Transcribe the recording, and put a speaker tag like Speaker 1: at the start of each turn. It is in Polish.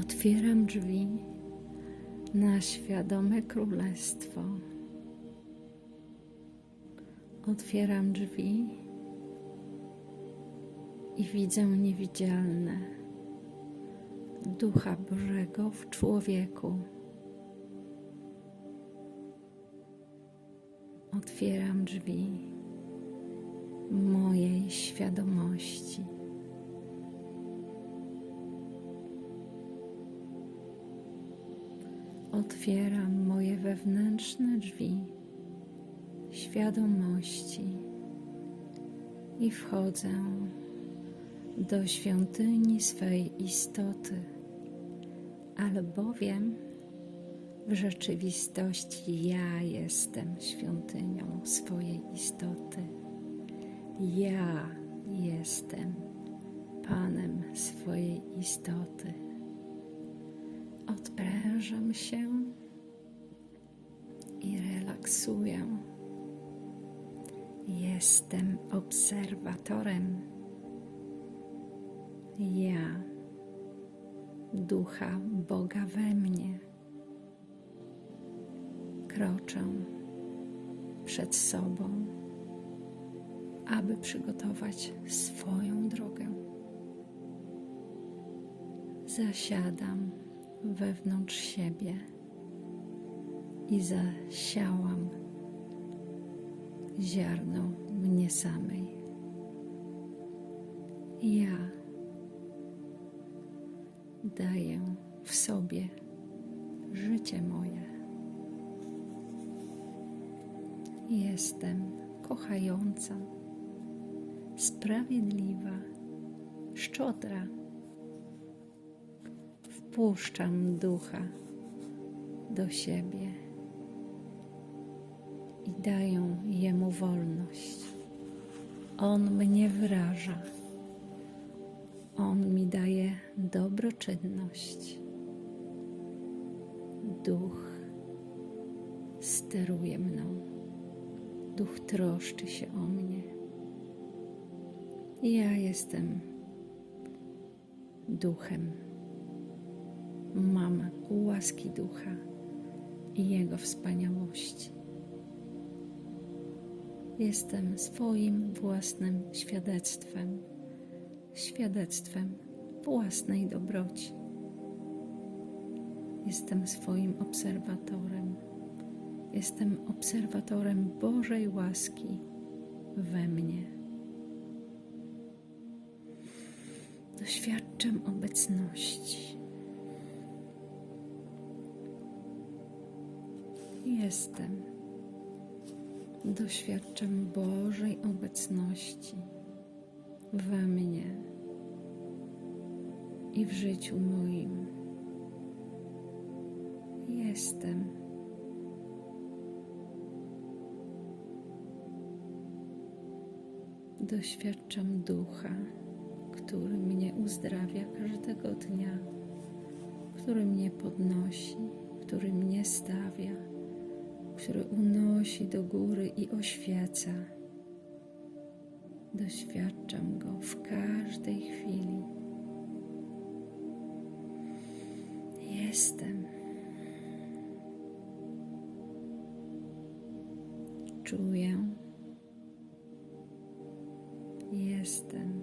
Speaker 1: Otwieram drzwi na świadome królestwo. Otwieram drzwi i widzę niewidzialne Ducha Bożego w człowieku. Otwieram drzwi mojej świadomości. Otwieram moje wewnętrzne drzwi świadomości i wchodzę do świątyni swej istoty, albowiem w rzeczywistości ja jestem świątynią swojej istoty. Ja jestem Panem swojej istoty. Odprężam się Jestem obserwatorem. Ja, ducha Boga we mnie, kroczę przed sobą, aby przygotować swoją drogę. Zasiadam wewnątrz siebie i zasiałam ziarno mnie samej. Ja daję w sobie życie moje. Jestem kochająca, sprawiedliwa, szczodra. Wpuszczam ducha do siebie i daję jemu wolność. On mnie wyraża. On mi daje dobroczynność. Duch steruje mną. Duch troszczy się o mnie. Ja jestem duchem. Mam łaski ducha i jego wspaniałości. Jestem swoim własnym świadectwem, świadectwem własnej dobroci. Jestem swoim obserwatorem. Jestem obserwatorem Bożej łaski we mnie. Doświadczam obecności. Jestem. Doświadczam Bożej obecności we mnie i w życiu moim. Jestem. Doświadczam ducha, który mnie uzdrawia każdego dnia, który mnie podnosi, który mnie stawia, który unosi do góry i oświeca. Doświadczam go w każdej chwili. Jestem. Czuję. Jestem.